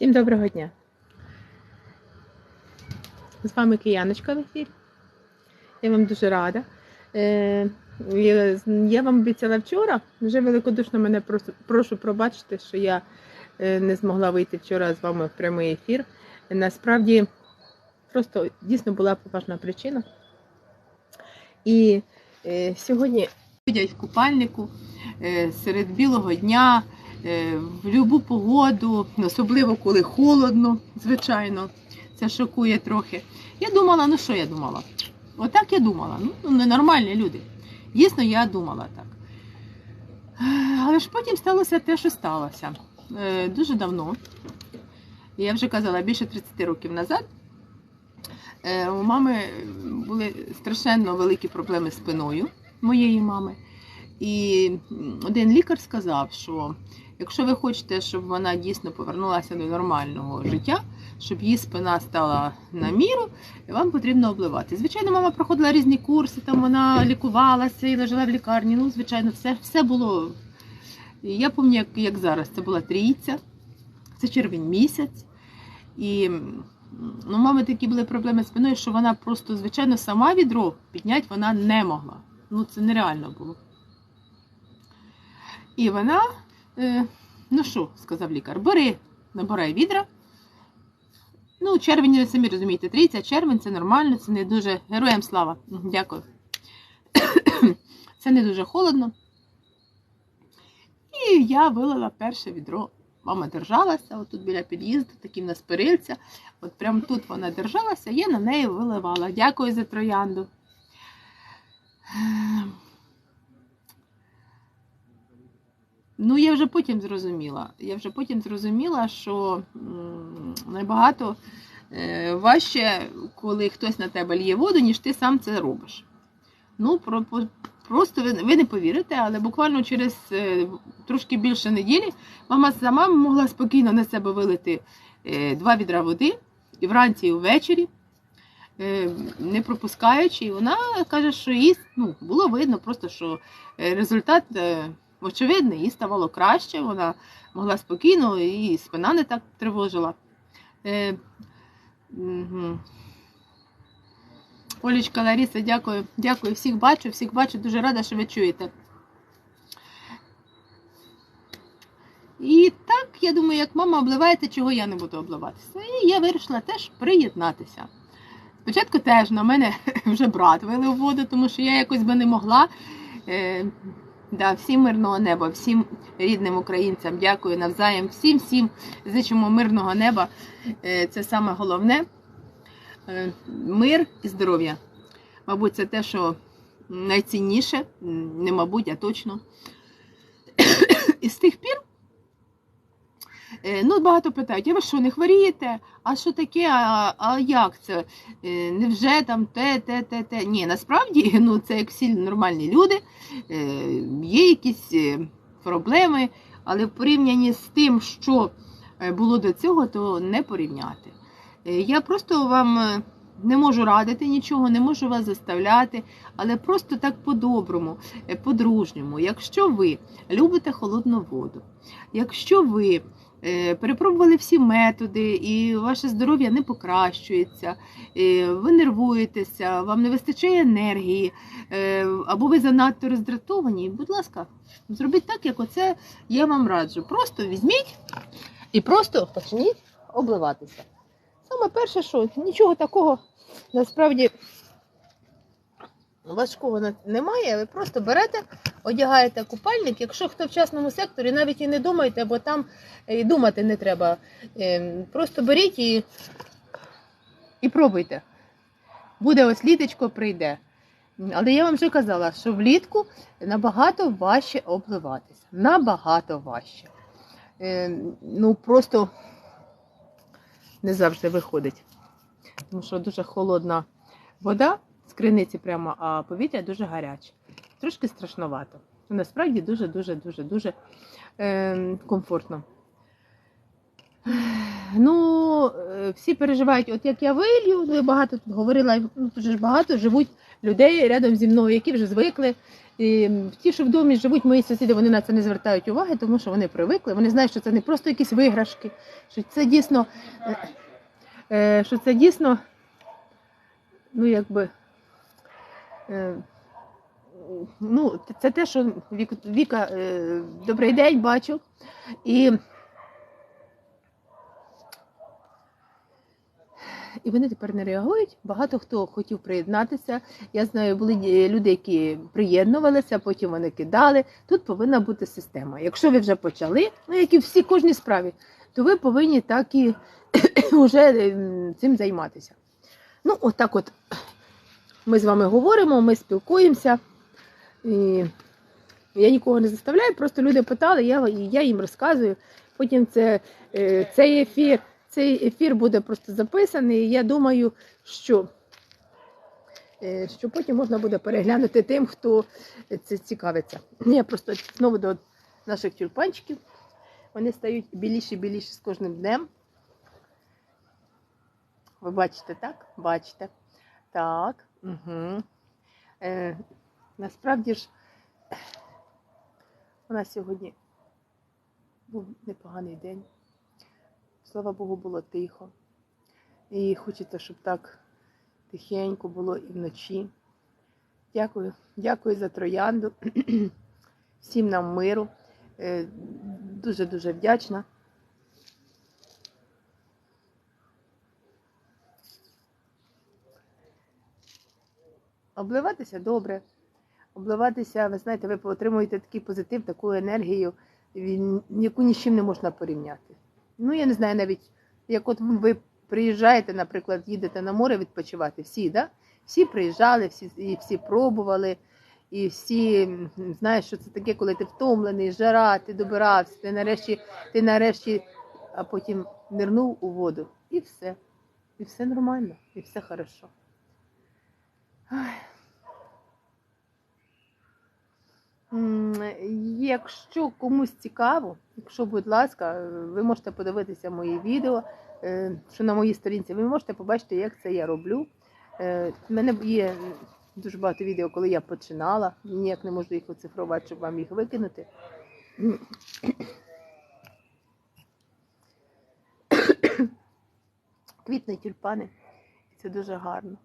Всім доброго дня. З вами Кияночка в ефірі. Я вам дуже рада. Е, я, вам обіцяла вчора, вже великодушно мене прошу, пробачити, що я е, не змогла вийти вчора з вами в прямий ефір. Насправді, просто дійсно була поважна причина. І е, сьогодні ходять в купальнику серед білого дня, в любу погоду, особливо коли холодно, звичайно, це шокує трохи. Я думала, ну що я думала? Отак я думала. Ну, ненормальні люди. Дійсно, я думала так. Е, Але ж потім сталося те, що сталося. Е, Дуже давно, я вже казала, більше 30 років назад, е, у мами були страшенно великі проблеми з спиною моєї мами. І один лікар сказав, що якщо ви хочете, щоб вона дійсно повернулася до нормального життя, щоб її спина стала на міру, вам потрібно обливати. Звичайно, мама проходила різні курси, там вона лікувалася і лежала в лікарні. Ну, звичайно, все, все було. Я пам'ятаю, як, як зараз, це була трійця, це червень місяць. І ну, мами такі були проблеми з спиною, що вона просто, звичайно, сама відро підняти вона не могла. Ну, це нереально було. І вона, е, ну що, сказав лікар, бери, набирай відра. Ну, червень, самі розумієте, трійця, червень це нормально, це не дуже. Героям слава. Дякую. Це не дуже холодно. І я вилила перше відро. Мама держалася, отут біля під'їзду, такі в нас перильця. От прямо тут вона держалася, я на неї виливала. Дякую за троянду. Ну, я вже потім зрозуміла. Я вже потім зрозуміла, що набагато е, важче, коли хтось на тебе лє воду, ніж ти сам це робиш. Ну, про, про- просто ви, ви не повірите, але буквально через е, трошки більше неділі мама сама могла спокійно на себе вилити е, два відра води і вранці, і ввечері, не пропускаючи. І вона каже, що їй ну, було видно, просто що результат. Е, очевидно, їй ставало краще, вона могла спокійно, і спина не так тривожила. Е, угу. Олічка Ларіса, дякую. Дякую. Всіх бачу, всіх бачу. Дуже рада, що ви чуєте. І так, я думаю, як мама обливається, чого я не буду обливатися. І я вирішила теж приєднатися. Спочатку теж на мене вже брат вилив воду, тому що я якось би не могла. Да, всім мирного неба, всім рідним українцям дякую навзаєм. Всім всім зичимо мирного неба. Е, Це саме головне. Е, Мир і здоров'я. Мабуть, це те, що найцінніше, не мабуть, а точно. І з тих пір. Е, Ну, багато питають, а ви що, не хворієте? А що таке? А, а як це? Е, Невже там те, те, те, те? Ні, насправді ну, це як всі нормальні люди. Е, Є якісь проблеми, але в порівнянні з тим, що було до цього, то не порівняти. Я просто вам не можу радити нічого, не можу вас заставляти, але просто так по-доброму, по-дружньому. Якщо ви любите холодну воду, якщо ви перепробували всі методи і ваше здоров'я не покращується, е, ви нервуєтеся, вам не вистачає енергії, е, або ви занадто роздратовані, будь ласка, зробіть так, як оце я вам раджу. Просто візьміть і просто почніть обливатися. Саме перше, що нічого такого насправді важкого немає. Ви просто берете, одягаєте купальник. Якщо хто в частному секторі, навіть і не думайте, бо там е, і думати не треба. Е, Просто беріть і, і пробуйте. Буде ось літочко прийде. Але я вам вже казала, що влітку набагато важче обливатися. Набагато важче. Е, ну просто не завжди виходить. Тому що дуже холодна вода з криниці прямо, а повітря дуже гаряче. Трошки страшновато. Насправді дуже, дуже, дуже, дуже е, комфортно. Ну, е, всі переживають, от як я вилью, ну, я багато тут говорила, ну тут же ж багато живуть людей рядом зі мною, які вже звикли. І ті, що в домі живуть мої сусіди, вони на це не звертають уваги, тому що вони привикли. Вони знають, що це не просто якісь виграшки, що це дійсно, е, е, що це дійсно, ну якби. Е, Ну, це те, що Віка, Віка е, добрий день, бачу. І І вони тепер не реагують. Багато хто хотів приєднатися. Я знаю, були е, люди, які приєднувалися, потім вони кидали. Тут повинна бути система. Якщо ви вже почали, ну як і всі кожній справі, то ви повинні так і вже ем, цим займатися. Ну, отак от ми з вами говоримо, ми спілкуємося. І я нікого не заставляю, просто люди питали, я, я їм розказую. Потім це, е, цей ефір. Цей ефір буде просто записаний. і Я думаю, що, е, що потім можна буде переглянути тим, хто це цікавиться. Я просто знову до наших тюльпанчиків. Вони стають біліші біліші з кожним днем. Ви бачите, так? Бачите. Так. Угу. Насправді ж, у нас сьогодні був непоганий день. Слава Богу, було тихо. І хочеться, щоб так тихенько було і вночі. Дякую, дякую за троянду. Всім нам миру. Е, Дуже-дуже вдячна. Обливатися добре. Обливатися, ви знаєте, ви отримуєте такий позитив, таку енергію, яку ні з чим не можна порівняти. Ну, я не знаю навіть, як от ви приїжджаєте, наприклад, їдете на море відпочивати, всі, да? Всі приїжджали, всі, і всі пробували, і всі знаєш, що це таке, коли ти втомлений, жара, ти добирався, ти нарешті, ти нарешті, а потім нирнув у воду. І все. І все нормально, і все хорошо. Ай. Якщо комусь цікаво, якщо, будь ласка, ви можете подивитися мої відео, е, що на моїй сторінці, ви можете побачити, як це я роблю. Е, У мене є дуже багато відео, коли я починала. Ніяк не можу їх оцифрувати, щоб вам їх викинути. Квітні тюльпани. Це дуже гарно.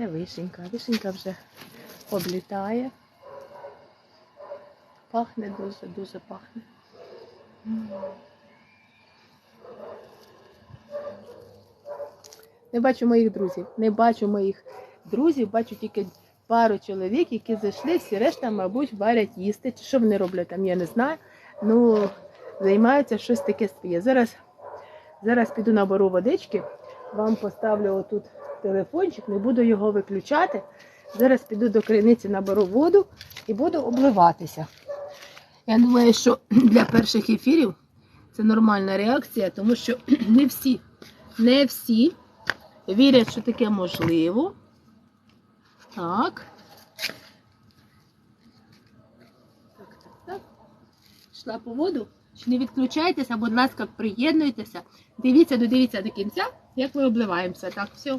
Це вишенька. Вишенька вже облітає. Пахне дуже, дуже пахне. Не бачу моїх друзів. Не бачу моїх друзів, бачу тільки пару чоловік, які зайшли, всі решта, мабуть, варять їсти. Чи що вони роблять там, я не знаю. Ну, займаються щось таке своє. Зараз, зараз піду наберу водички, вам поставлю отут телефончик, не буду його виключати. Зараз піду до криниці, наберу воду і буду обливатися. Я думаю, що для перших ефірів це нормальна реакція, тому що не всі, не всі вірять, що таке можливо. Так. Так, так, так. Йшла по воду. Чи не відключайтеся, будь ласка, приєднуйтеся. Дивіться, додивіться до кінця, як ми обливаємося. Так, все.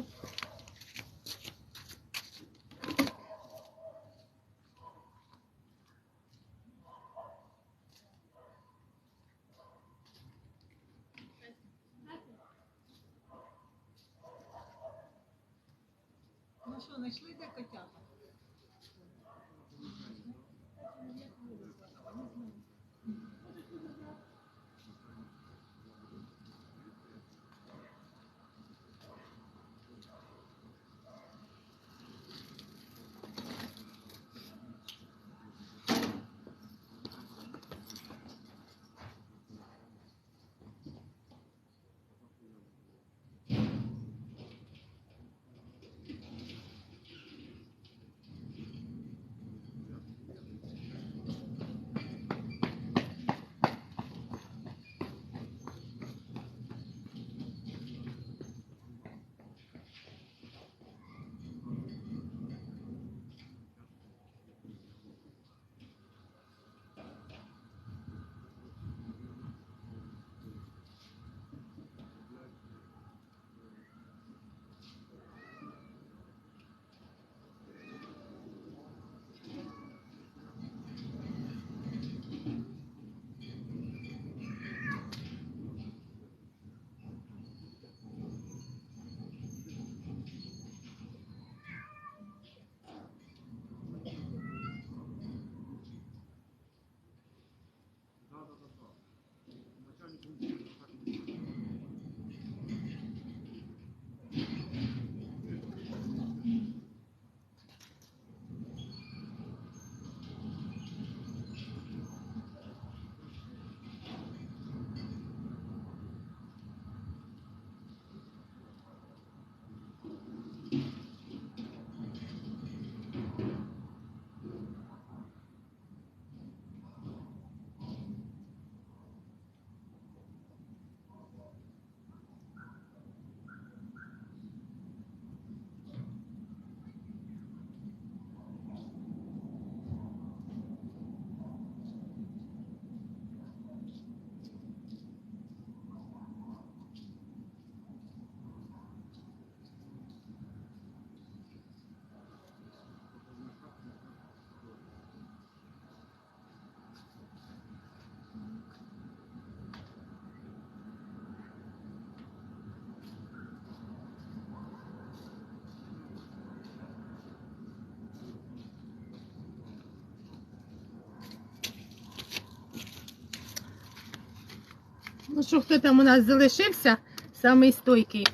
Ну що, хто там у нас залишився? Самий стойкий.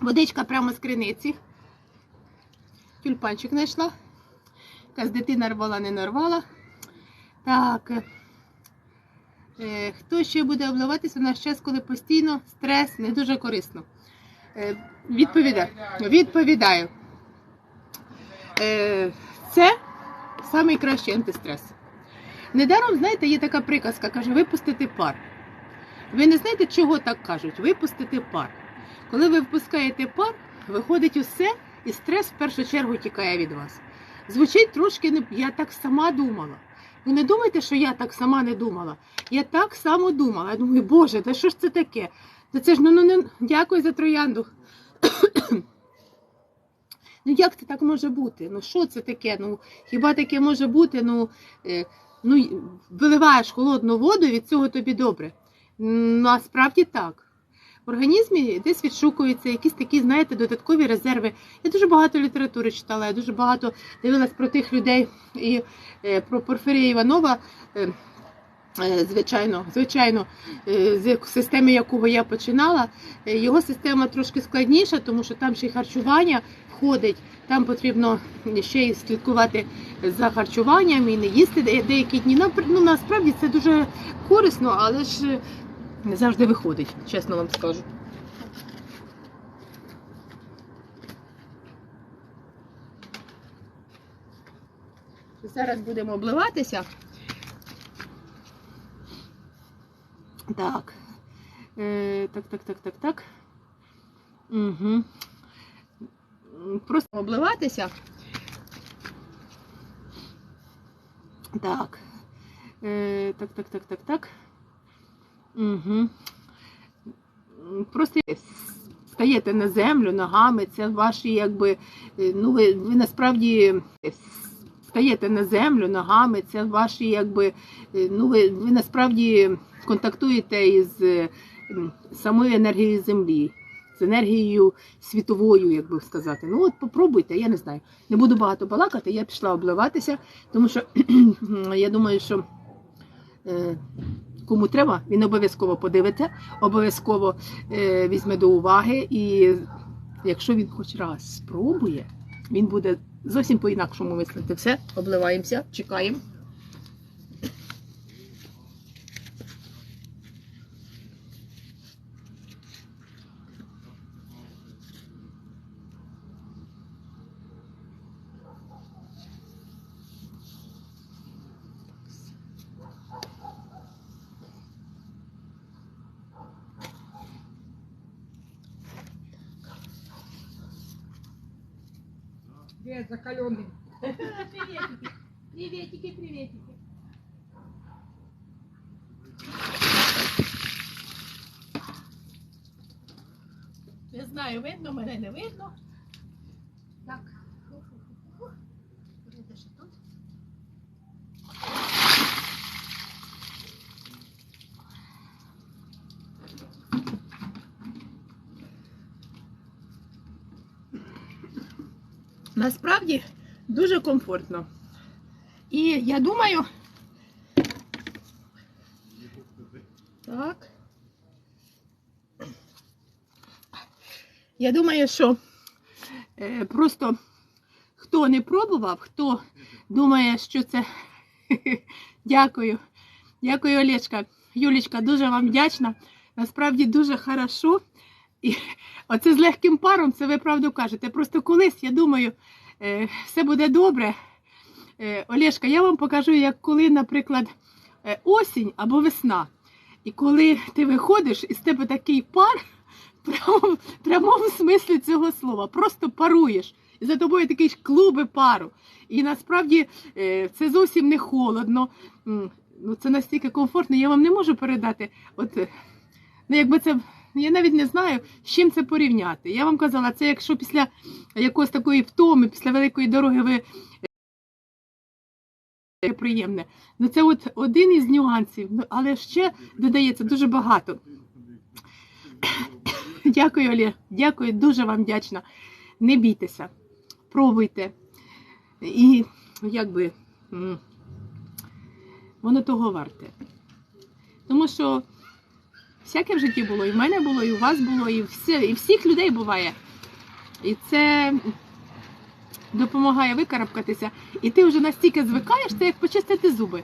Водичка прямо з криниці. Тюльпанчик знайшла. Якась дитина рвала, не нарвала. Так. Е, хто ще буде обливатися в наш час, коли постійно стрес не дуже корисно? Е, відповідаю. Відповідаю. Е, це найкращий антистрес. Недаром, знаєте, є така приказка, каже, випустити пар. Ви не знаєте, чого так кажуть? Випустити пар. Коли ви впускаєте пар, виходить усе, і стрес в першу чергу тікає від вас. Звучить трошки я так сама думала. Ви не думайте, що я так сама не думала. Я так само думала. Я думаю, Боже, та що ж це таке? Та це ж ну, ну, не дякую за троянду. ну як це так може бути? Ну що це таке? Ну хіба таке може бути? Ну, е, ну виливаєш холодну воду, від цього тобі добре. Ну, а справді так. В організмі десь відшукуються якісь такі, знаєте, додаткові резерви. Я дуже багато літератури читала, я дуже багато дивилась про тих людей і е, про Порфирія Іванова. е, е, Звичайно, звичайно, з системи якого я починала, його система трошки складніша, тому що там ще й харчування входить. Там потрібно ще й слідкувати за харчуванням і не їсти деякі дні. Ну, насправді це дуже корисно, але ж не завжди виходить, чесно вам скажу. Зараз будемо обливатися. Так. Е, так, так, так, так, так. Угу. Просто обливатися. Так. Е, так, так, так, так, так. Угу. Просто стаєте на землю ногами, це ваші, якби, е, ну ви, ви насправді стаєте на землю ногами, це ваші, якби, е, ну ви, ви насправді контактуєте із е, самою енергією землі, з енергією світовою, як би сказати. Ну от попробуйте, я не знаю. Не буду багато балакати, я пішла обливатися, тому що я думаю, що. Кому треба, він обов'язково подивиться, обов'язково е, візьме до уваги, і якщо він хоч раз спробує, він буде зовсім по-інакшому мислити. Все, обливаємося, чекаємо. Де закаленный. Приветики, приветики, приветики. Не знаю, видно, мене не видно. Так. Фу-фу-фу-фу. Буде ще тут. Насправді дуже комфортно. І я думаю. Так. Я думаю, що е, просто хто не пробував, хто думає, що це. Дякую. Дякую, Олечка. Юлічка, дуже вам вдячна. Насправді дуже хорошо. І оце з легким паром, це ви правду кажете. Просто колись, я думаю, е, все буде добре. Е, Олешка, я вам покажу, як коли, наприклад, е, осінь або весна. І коли ти виходиш, і з тебе такий пар, в прямому, в прямому смислі цього слова, просто паруєш. І за тобою такі ж клуби пару. І насправді це зовсім не холодно. Ну, це настільки комфортно, я вам не можу передати. От, ну, якби це, я навіть не знаю, з чим це порівняти. Я вам казала, це якщо після якоїсь такої втоми, після великої дороги ви е, приємне. Ну це от один із нюансів, ну, але ще додається дуже багато. Дякую, Олег. Дякую, дуже вам вдячна. Не бійтеся, пробуйте. І якби воно того варте. Тому що всяке в житті було, і в мене було, і у вас було, і, все, і всіх людей буває. І це допомагає викарабкатися. І ти вже настільки звикаєш, це як почистити зуби.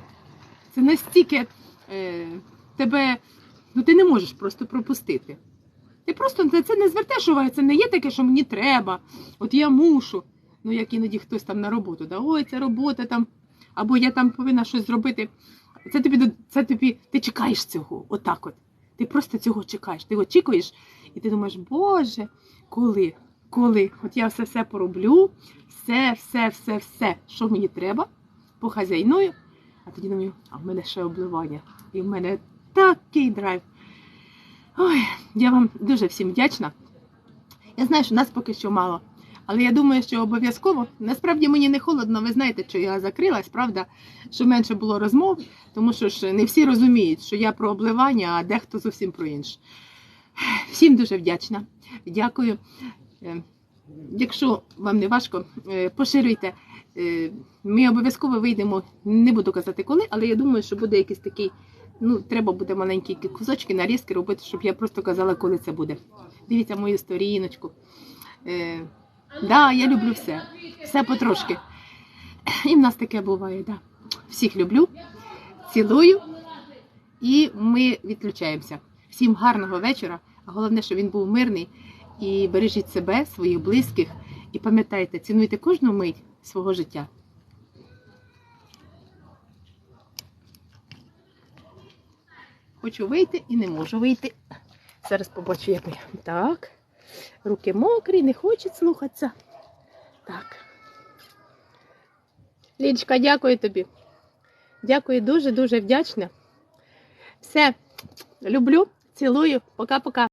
Це настільки е, тебе, ну ти не можеш просто пропустити. Ти просто на це не звертаєш уваги, це не є таке, що мені треба, от я мушу. Ну, як іноді хтось там на роботу, да, ой, це робота там, або я там повинна щось зробити. Це тобі, це тобі, ти чекаєш цього, отак от. Ти просто цього чекаєш. Ти очікуєш, і ти думаєш, Боже, коли, коли? От я все все пороблю, все, все, все, все, що мені треба, похазяйную, а тоді думаю, а в мене ще обливання. І в мене такий драйв. Ой, я вам дуже всім вдячна. Я знаю, що нас поки що мало. Але я думаю, що обов'язково. Насправді мені не холодно, ви знаєте, що я закрилась, правда, що менше було розмов, тому що ж не всі розуміють, що я про обливання, а дехто зовсім про інше. Всім дуже вдячна. Дякую. Е, Якщо вам не важко, е, поширюйте. Е, Ми обов'язково вийдемо, не буду казати коли, але я думаю, що буде якийсь такий. Ну, треба буде маленькі кусочки, нарізки робити, щоб я просто казала, коли це буде. Дивіться мою сторіночку. Да, я люблю все. Все потрошки. І в нас таке буває, да. Всіх люблю, цілую, і ми відключаємося. Всім гарного вечора. Головне, щоб він був мирний. І бережіть себе, своїх близьких. І пам'ятайте, цінуйте кожну мить свого життя. Хочу вийти і не можу вийти. Зараз побачу, як я. Так. Руки мокрі, не хочуть слухатися. Так. Лічка, дякую тобі. Дякую, дуже-дуже вдячна. Все, люблю, цілую. Пока-пока.